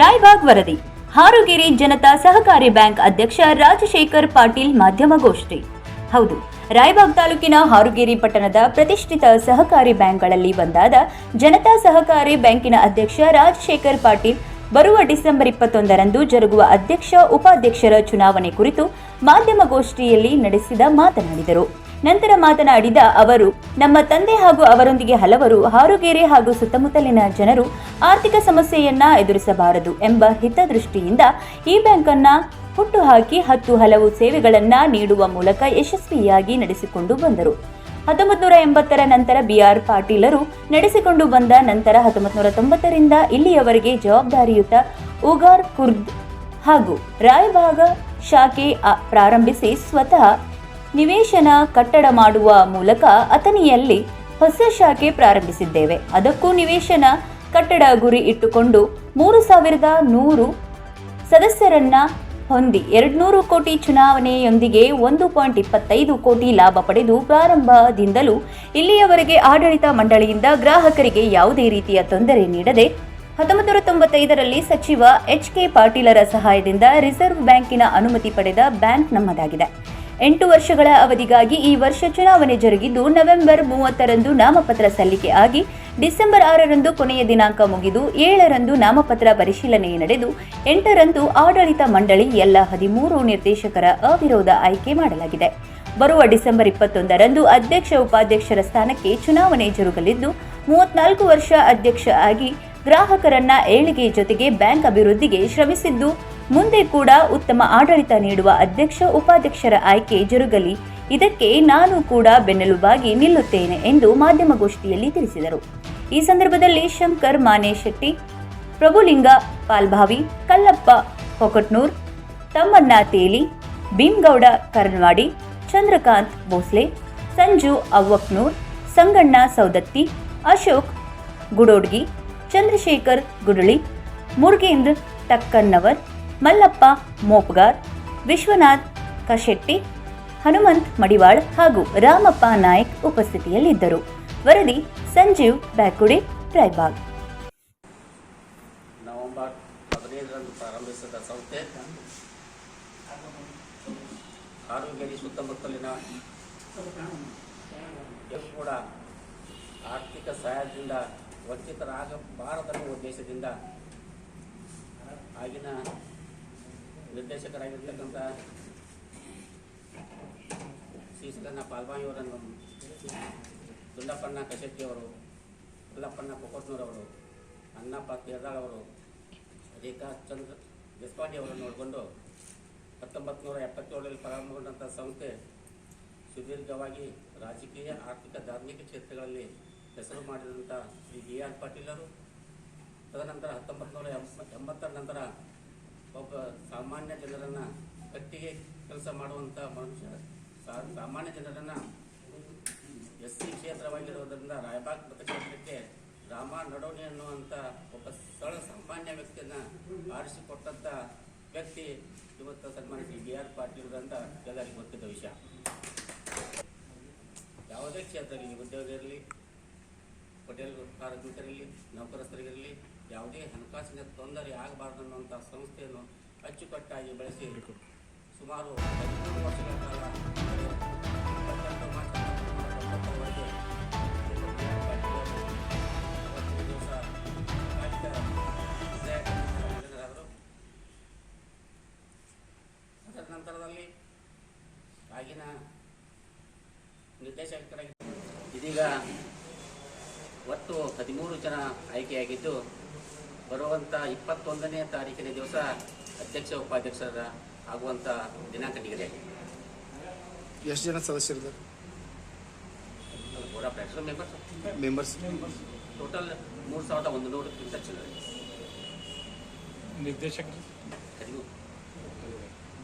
ರಾಯಬಾಗ್ ವರದಿ. ಹಾರುಗಿರಿ ಜನತಾ ಸಹಕಾರಿ ಬ್ಯಾಂಕ್ ಅಧ್ಯಕ್ಷ ರಾಜಶೇಖರ್ ಪಾಟೀಲ್ ಮಾಧ್ಯಮಗೋಷ್ಠಿ. ಹೌದು, ರಾಯಬಾಗ್ ತಾಲೂಕಿನ ಹಾರುಗೇರಿ ಪಟ್ಟಣದ ಪ್ರತಿಷ್ಠಿತ ಸಹಕಾರಿ ಬ್ಯಾಂಕ್ಗಳಲ್ಲಿ ಒಂದಾದ ಜನತಾ ಸಹಕಾರಿ ಬ್ಯಾಂಕಿನ ಅಧ್ಯಕ್ಷ ರಾಜಶೇಖರ್ ಪಾಟೀಲ್ ಬರುವ ಡಿಸೆಂಬರ್ ಇಪ್ಪತ್ತೊಂದರಂದು ಜರುಗುವ ಅಧ್ಯಕ್ಷ, ಉಪಾಧ್ಯಕ್ಷರ ಚುನಾವಣೆ ಕುರಿತು ಮಾಧ್ಯಮಗೋಷ್ಠಿಯಲ್ಲಿ ನಡೆಸಿದ ಮಾತನಾಡಿದರು. ನಂತರ ಮಾತನಾಡಿದ ಅವರು, ನಮ್ಮ ತಂದೆ ಹಾಗೂ ಅವರೊಂದಿಗೆ ಹಲವರು ಹಾರುಗೇರೆ ಹಾಗೂ ಸುತ್ತಮುತ್ತಲಿನ ಜನರು ಆರ್ಥಿಕ ಸಮಸ್ಯೆಯನ್ನ ಎದುರಿಸಬಾರದು ಎಂಬ ಹಿತದೃಷ್ಟಿಯಿಂದ ಈ ಬ್ಯಾಂಕನ್ನ ಹುಟ್ಟುಹಾಕಿ ಹತ್ತು ಹಲವು ಸೇವೆಗಳನ್ನ ನೀಡುವ ಮೂಲಕ ಯಶಸ್ವಿಯಾಗಿ ನಡೆಸಿಕೊಂಡು ಬಂದರು. ಹತ್ತೊಂಬತ್ತು ನೂರ ಎಂಬತ್ತರ ನಂತರ ಬಿ ಆರ್ ಪಾಟೀಲರು ನಡೆಸಿಕೊಂಡು ಬಂದ ನಂತರ ಹತ್ತೊಂಬತ್ತು ನೂರ ತೊಂಬತ್ತರಿಂದ ಇಲ್ಲಿಯವರೆಗೆ ಜವಾಬ್ದಾರಿಯುತ ಉಗಾರ್ ಕುರ್ದ್ ಹಾಗೂ ರಾಯಭಾಗ ಶಾಖೆ ಪ್ರಾರಂಭಿಸಿ ಸ್ವತಃ ನಿವೇಶನ ಕಟ್ಟಡ ಮಾಡುವ ಮೂಲಕ ಅಥಣಿಯಲ್ಲಿ ಹೊಸ ಶಾಖೆ ಪ್ರಾರಂಭಿಸಿದ್ದೇವೆ. ಅದಕ್ಕೂ ನಿವೇಶನ ಕಟ್ಟಡ ಗುರಿ ಇಟ್ಟುಕೊಂಡು ಮೂರು ಸಾವಿರದ ನೂರು ಸದಸ್ಯರನ್ನ ಹೊಂದಿ ಎರಡ್ನೂರು ಕೋಟಿ ಚುನಾವಣೆಯೊಂದಿಗೆ ಒಂದು ಪಾಯಿಂಟ್ ಇಪ್ಪತ್ತೈದು ಕೋಟಿ ಲಾಭ ಪಡೆದು ಪ್ರಾರಂಭದಿಂದಲೂ ಇಲ್ಲಿಯವರೆಗೆ ಆಡಳಿತ ಮಂಡಳಿಯಿಂದ ಗ್ರಾಹಕರಿಗೆ ಯಾವುದೇ ರೀತಿಯ ತೊಂದರೆ ನೀಡದೆ ಹತ್ತೊಂಬತ್ತು ತೊಂಬತ್ತೈದರಲ್ಲಿ ಸಚಿವ ಎಚ್ ಕೆ ಪಾಟೀಲರ ಸಹಾಯದಿಂದ ರಿಸರ್ವ್ ಬ್ಯಾಂಕಿನ ಅನುಮತಿ ಪಡೆದ ಬ್ಯಾಂಕ್ ನಮ್ಮದಾಗಿದೆ. ಎಂಟು ವರ್ಷಗಳ ಅವಧಿಗಾಗಿ ಈ ವರ್ಷ ಚುನಾವಣೆ ಜರುಗಿದ್ದು ನವೆಂಬರ್ ಮೂವತ್ತರಂದು ನಾಮಪತ್ರ ಸಲ್ಲಿಕೆ ಆಗಿ ಡಿಸೆಂಬರ್ ಆರರಂದು ಕೊನೆಯ ದಿನಾಂಕ ಮುಗಿದು ಏಳರಂದು ನಾಮಪತ್ರ ಪರಿಶೀಲನೆ ನಡೆದು ಎಂಟರಂದು ಆಡಳಿತ ಮಂಡಳಿ ಎಲ್ಲ ಹದಿಮೂರು ನಿರ್ದೇಶಕರ ಅವಿರೋಧ ಆಯ್ಕೆ ಮಾಡಲಾಗಿದೆ. ಬರುವ ಡಿಸೆಂಬರ್ ಇಪ್ಪತ್ತೊಂದರಂದು ಅಧ್ಯಕ್ಷ ಉಪಾಧ್ಯಕ್ಷರ ಸ್ಥಾನಕ್ಕೆ ಚುನಾವಣೆ ಜರುಗಲಿದ್ದು ಮೂವತ್ನಾಲ್ಕು ವರ್ಷ ಅಧ್ಯಕ್ಷ ಆಗಿ ಗ್ರಾಹಕರನ್ನ ಏಳಿಗೆ ಜೊತೆಗೆ ಬ್ಯಾಂಕ್ ಅಭಿವೃದ್ಧಿಗೆ ಶ್ರಮಿಸಿದ್ದು, ಮುಂದೆ ಕೂಡ ಉತ್ತಮ ಆಡಳಿತ ನೀಡುವ ಅಧ್ಯಕ್ಷ, ಉಪಾಧ್ಯಕ್ಷರ ಆಯ್ಕೆ ಜರುಗಲಿ. ಇದಕ್ಕೆ ನಾನು ಕೂಡ ಬೆನ್ನೆಲುಬಾಗಿ ನಿಲ್ಲುತ್ತೇನೆ ಎಂದು ಮಾಧ್ಯಮಗೋಷ್ಠಿಯಲ್ಲಿ ತಿಳಿಸಿದರು. ಈ ಸಂದರ್ಭದಲ್ಲಿ ಶಂಕರ್ ಮಾನೆ ಶೆಟ್ಟಿ ಪ್ರಭುಲಿಂಗ ಪಾಲ್ಭಾವಿ, ಕಲ್ಲಪ್ಪ ಕೊಕಟ್ನೂರ್ ತಮ್ಮಣ್ಣ ತೇಲಿ, ಭೀಮ್ಗೌಡ ಕರ್ನವಾಡಿ, ಚಂದ್ರಕಾಂತ್ ಭೋಸ್ಲೆ, ಸಂಜು ಅವ್ವಕ್ನೂರ್, ಸಂಗಣ್ಣ ಸೌದತ್ತಿ, ಅಶೋಕ್ ಗುಡೋಡ್ಗಿ ಚಂದ್ರಶೇಖರ್ ಗುಡಳಿ ಮುರುಗೇಂದ್ರ ಟಕ್ಕನ್ನವರ್ ಮಲ್ಲಪ್ಪ ಮೋಪ್ಗಾರ್, ವಿಶ್ವನಾಥ್ ಕಶೆಟ್ಟಿ, ಹನುಮಂತ್ ಮಡಿವಾಳ್ ಹಾಗೂ ರಾಮಪ್ಪ ನಾಯಕ್ ಉಪಸ್ಥಿತಿಯಲ್ಲಿದ್ದರು. ವರದಿ ಸಂಜೀವ್ ಬ್ಯಾಕುಡೆ ರಾಯ್ಬಾಗ್ ನವೆಂಬರ್ ಹದಿನೈದರಂದು ಪ್ರಾರಂಭಿಸಿದ ಸಂಸ್ಥೆ ಕಾರುಗೇರಿ ಸುತ್ತಮುತ್ತಲಿನ ಕೂಡ ಆರ್ಥಿಕ ಸಹಾಯದಿಂದ ವಂಚಿತರಾಗಬಾರದೆನ್ನುವ ಉದ್ದೇಶದಿಂದ, ಆಗಿನ ನಿರ್ದೇಶಕರಾಗಿರ್ತಕ್ಕಂಥ ಶ್ರೀಸಗನ್ನ ಪಾಲ್ವಾಯಿಯವರನ್ನು ದುಂಡಪ್ಪಣ್ಣ ಕಶೆಟ್ಟಿಯವರು ದುಲ್ಲಪ್ಪಣ್ಣ ಕೊಕೊಟ್ನೂರವರು ತೇರ್ದಾಳ್ ಅವರು ರೇಖಾ ಚಂದ್ರ ಅವರನ್ನು ಒಳಗೊಂಡು ಹತ್ತೊಂಬತ್ತು ನೂರ ಎಪ್ಪತ್ತೇಳರಲ್ಲಿ ಪ್ರಾರಂಭಗೊಂಡಂಥ ಸಂಸ್ಥೆ ಸುದೀರ್ಘವಾಗಿ ರಾಜಕೀಯ, ಆರ್ಥಿಕ, ಧಾರ್ಮಿಕ ಕ್ಷೇತ್ರಗಳಲ್ಲಿ ಹೆಸರು ಮಾಡಿದಂಥ ಶ್ರೀ ಬಿ ಆರ್ ಪಾಟೀಲರು ತದನಂತರ ಹತ್ತೊಂಬತ್ತು ನೂರ ಎಂಬತ್ತರ ನಂತರ ಒಬ್ಬ ಸಾಮಾನ್ಯ ಜನರನ್ನು ಕಟ್ಟಿಗೆ ಕೆಲಸ ಮಾಡುವಂಥ ಮನುಷ್ಯ ಸಾಮಾನ್ಯ ಜನರನ್ನು ಎಸ್ ಸಿ ಕ್ಷೇತ್ರವಾಗಿರುವುದರಿಂದ ರಾಯಬಾಗ್ ಮತಕ್ಷೇತ್ರಕ್ಕೆ ರಾಮ ನಡೋಣಿ ಅನ್ನುವಂಥ ಒಬ್ಬ ಸರಳ ಸಾಮಾನ್ಯ ವ್ಯಕ್ತಿಯನ್ನು ಆರಿಸಿಕೊಟ್ಟಂಥ ವ್ಯಕ್ತಿ ಇವತ್ತು ಸನ್ಮಾನ್ಯ ಶ್ರೀ ಬಿ ಆರ್ ಪಾಟೀಲ್ ಅಂತ ಎಲ್ಲರಿಗೂ ಗೊತ್ತಿದ್ದ ವಿಷಯ. ಯಾವುದೇ ಕ್ಷೇತ್ರದಲ್ಲಿ ಉದ್ಯೋಗ ಇರಲಿ ಹೋಟೆಲ್ ಕಾರ್ಮಿಕರಿರಲಿ, ನೌಕರಸ್ಥರಿಗಿರಲಿ ಯಾವುದೇ ಹಣಕಾಸಿನ ತೊಂದರೆ ಆಗಬಾರ್ದು ಅನ್ನುವಂಥ ಸಂಸ್ಥೆಯನ್ನು ಅಚ್ಚುಕಟ್ಟಾಗಿ ಬೆಳೆಸಿ ಸುಮಾರು ಹದಿಮೂರು ವರ್ಷಗಳ ಕಾಲ ಅದರ ನಂತರದಲ್ಲಿ ಆಗಿನ ನಿರ್ದೇಶಕರಾಗಿ ಇದೀಗ ಒಟ್ಟು ಹದಿಮೂರು ಜನ ಆಯ್ಕೆಯಾಗಿದ್ದು ಬರುವಂಥ ಇಪ್ಪತ್ತೊಂದನೇ ತಾರೀಕಿನ ದಿವಸ ಅಧ್ಯಕ್ಷ ಉಪಾಧ್ಯಕ್ಷರ ಆಗುವಂಥ ದಿನಾಂಕ ನಿಗದಿ ಎಷ್ಟು ಜನ ಸದಸ್ಯರು ಸರ್ ಮೆಂಬರ್ಸ್ ಮೆಂಬರ್ಸ್ ಟೋಟಲ್ ಮೂರು ಸಾವಿರದ ಒಂದು ನೂರಕ್ಕಿಂತ ಚಿಲ್ಲರೆ. ನಿರ್ದೇಶಕರು?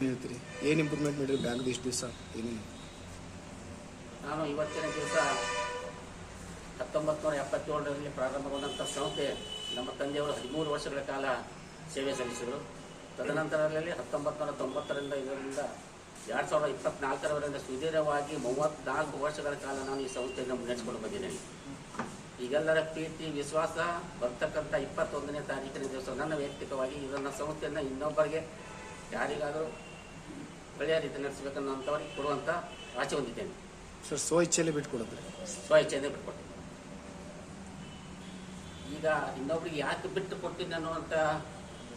ಹೇಳ್ತೀರಿ ಏನು ಇಂಪ್ರೂವ್ಮೆಂಟ್ ಮಾಡಿರಿ ಬ್ಯಾಂಕ್ ಇಷ್ಟು ದಿವಸ? ಏನೇನು? ನಾನು ಇವತ್ತಿನ ದಿವಸ ಹತ್ತೊಂಬತ್ತು ನೂರ ಎಪ್ಪತ್ತೇಳರಲ್ಲಿ ಪ್ರಾರಂಭಗೊಂಡಂಥ ಸಂಸ್ಥೆ ನಮ್ಮ ತಂದೆಯವರು ಹದಿಮೂರು ವರ್ಷಗಳ ಕಾಲ ಸೇವೆ ಸಲ್ಲಿಸಿದರು. ತದನಂತರದಲ್ಲಿ ಹತ್ತೊಂಬತ್ತು ನೂರ ತೊಂಬತ್ತರಿಂದ ಇದರಿಂದ ಎರಡು ಸಾವಿರದ ಇಪ್ಪತ್ನಾಲ್ಕರವರೆಗೆ ಸುದೀರ್ಘವಾಗಿ ಮೂವತ್ತ್ನಾಲ್ಕು ವರ್ಷಗಳ ಕಾಲ ನಾನು ಈ ಸಂಸ್ಥೆಯನ್ನು ಮುನ್ನಡೆಸಿಕೊಂಡು ಬಂದಿದ್ದೇನೆ. ಈಗೆಲ್ಲರ ಪ್ರೀತಿ ವಿಶ್ವಾಸ ಬರ್ತಕ್ಕಂಥ ಇಪ್ಪತ್ತೊಂದನೇ ತಾರೀಕಿನ ದಿವಸ ನನ್ನ ವೈಯಕ್ತಿಕವಾಗಿ ಇದನ್ನು ಸಂಸ್ಥೆಯನ್ನು ಇನ್ನೊಬ್ಬರಿಗೆ ಯಾರಿಗಾದರೂ ಒಳ್ಳೆಯ ರೀತಿ ನಡೆಸಬೇಕನ್ನೋಂಥವ್ರಿಗೆ ಕೊಡುವಂಥ ಆಚೆ ಹೊಂದಿದ್ದೇನೆ. ಸರ್ ಸ್ವ ಇಚ್ಛೆಯಲ್ಲಿ ಬಿಟ್ಕೊಡೋದ್ರೆ ಸ್ವ ಇಚ್ಛೆಯಿಂದ ಬಿಟ್ಕೊಟ್ಟೆ ಈಗ ಇನ್ನೊಬ್ರಿಗೆ ಯಾಕೆ ಬಿಟ್ಟು ಕೊಟ್ಟಿದ್ದೆ ಅನ್ನುವಂಥ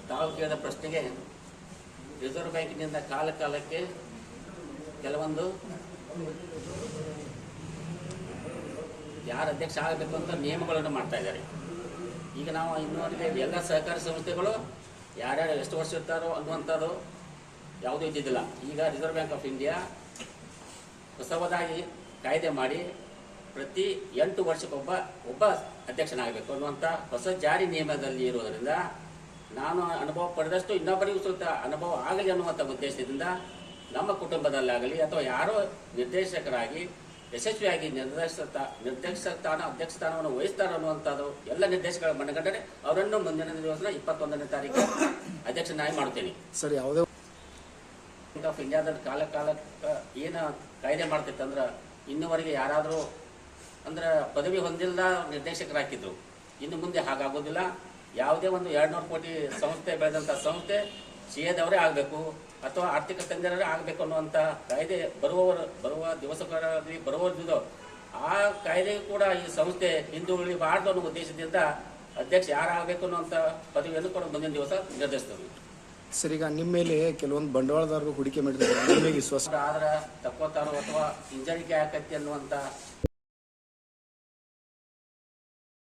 ತಾವು ಕೇಳಿದ ಪ್ರಶ್ನೆಗೆ ರಿಸರ್ವ್ ಬ್ಯಾಂಕಿನಿಂದ ಕಾಲ ಕಾಲಕ್ಕೆ ಕೆಲವೊಂದು ಯಾರು ಅಧ್ಯಕ್ಷ ಆಗಬೇಕು ಅಂತ ನಿಯಮಗಳನ್ನು ಮಾಡ್ತಾ ಇದ್ದಾರೆ. ಈಗ ನಾವು ಇನ್ನೊಂದಿಗೆ ಎಲ್ಲ ಸಹಕಾರಿ ಸಂಸ್ಥೆಗಳು ಯಾರ್ಯಾರು ಎಷ್ಟು ವರ್ಷ ಇರ್ತಾರೋ ಅನ್ನುವಂಥದ್ದು ಯಾವುದೂ ಇದ್ದಿದ್ದಿಲ್ಲ. ಈಗ ರಿಸರ್ವ್ ಬ್ಯಾಂಕ್ ಆಫ್ ಇಂಡಿಯಾ ಹೊಸದಾಗಿ ಕಾಯ್ದೆ ಮಾಡಿ ಪ್ರತಿ ಎಂಟು ವರ್ಷಕ್ಕೊಬ್ಬ ಒಬ್ಬ ಅಧ್ಯಕ್ಷನಾಗಬೇಕು ಅನ್ನುವಂಥ ಹೊಸ ಜಾರಿ ನಿಯಮದಲ್ಲಿ ಇರುವುದರಿಂದ ನಾನು ಅನುಭವ ಪಡೆದಷ್ಟು ಇನ್ನೊಬ್ಬರಿಗೂ ಸ್ವಲ್ಪ ಅನುಭವ ಆಗಲಿ ಅನ್ನುವಂಥ ಉದ್ದೇಶದಿಂದ ನಮ್ಮ ಕುಟುಂಬದಲ್ಲಾಗಲಿ ಅಥವಾ ಯಾರೋ ನಿರ್ದೇಶಕರಾಗಿ ಯಶಸ್ವಿಯಾಗಿ ನಿರ್ದೇಶಕ ನಿರ್ದೇಶಕ ಸ್ಥಾನ ಅಧ್ಯಕ್ಷ ಸ್ಥಾನವನ್ನು ವಹಿಸ್ತಾರೆ ಅನ್ನುವಂಥದ್ದು ಎಲ್ಲ ನಿರ್ದೇಶಕರ ಮನಗಂಡರೆ ಅವರನ್ನು ಮುಂದಿನ ದಿವಸ ಇಪ್ಪತ್ತೊಂದನೇ ತಾರೀಕು ಅಧ್ಯಕ್ಷನಾಗಿ ಮಾಡ್ತೀನಿ ಸರಿ ಯಾವುದೇ ಆಫ್ ಇಂಡಿಯಾದ ಕಾಲ ಕಾಲಕ್ಕೆ ಏನು ಕಾಯ್ದೆ ಮಾಡ್ತಿತ್ತಂದ್ರೆ ಇನ್ನುವರೆಗೆ ಯಾರಾದರೂ ಅಂದ್ರೆ ಪದವಿ ಹೊಂದಿಲ್ಲದ ನಿರ್ದೇಶಕರಾಕಿದ್ರು ಇನ್ನು ಮುಂದೆ ಹಾಗಾಗೋದಿಲ್ಲ. ಯಾವುದೇ ಒಂದು ಎರಡ್ನೂರು ಕೋಟಿ ಸಂಸ್ಥೆ ಬೆಳೆದಂಥ ಸಂಸ್ಥೆ ಸಿ ಎದವರೇ ಆಗಬೇಕು ಅಥವಾ ಆರ್ಥಿಕ ತಜ್ಞರೇ ಆಗಬೇಕು ಅನ್ನುವಂಥ ಕಾಯ್ದೆ ಬರುವವರು ಬರುವ ದಿವಸಗಳಲ್ಲಿ ಬರುವುದಿದೋ ಆ ಕಾಯ್ದೆ ಕೂಡ ಈ ಸಂಸ್ಥೆ ಹಿಂದುಳಿಬಾರ್ದು ಅನ್ನೋ ಉದ್ದೇಶದಿಂದ ಅಧ್ಯಕ್ಷ ಯಾರಾಗಬೇಕು ಅನ್ನುವಂಥ ಪದವಿಯನ್ನು ಕೂಡ ಮುಂದಿನ ದಿವಸ ನಿರ್ಧರಿಸ್ತದೆ ಸರ್ ಈಗ ನಿಮ್ಮ ಮೇಲೆ ಕೆಲವೊಂದು ಬಂಡವಾಳದಾರರು ಹೂಡಿಕೆ ಮಾಡಿದ್ದಾರೆ. ಆದ್ರೆ ತಕ್ಕೋತಾರೋ ಅಥವಾ ಹಿಂಜರಿಕೆ ಆಕತಿ ಅನ್ನುವಂಥ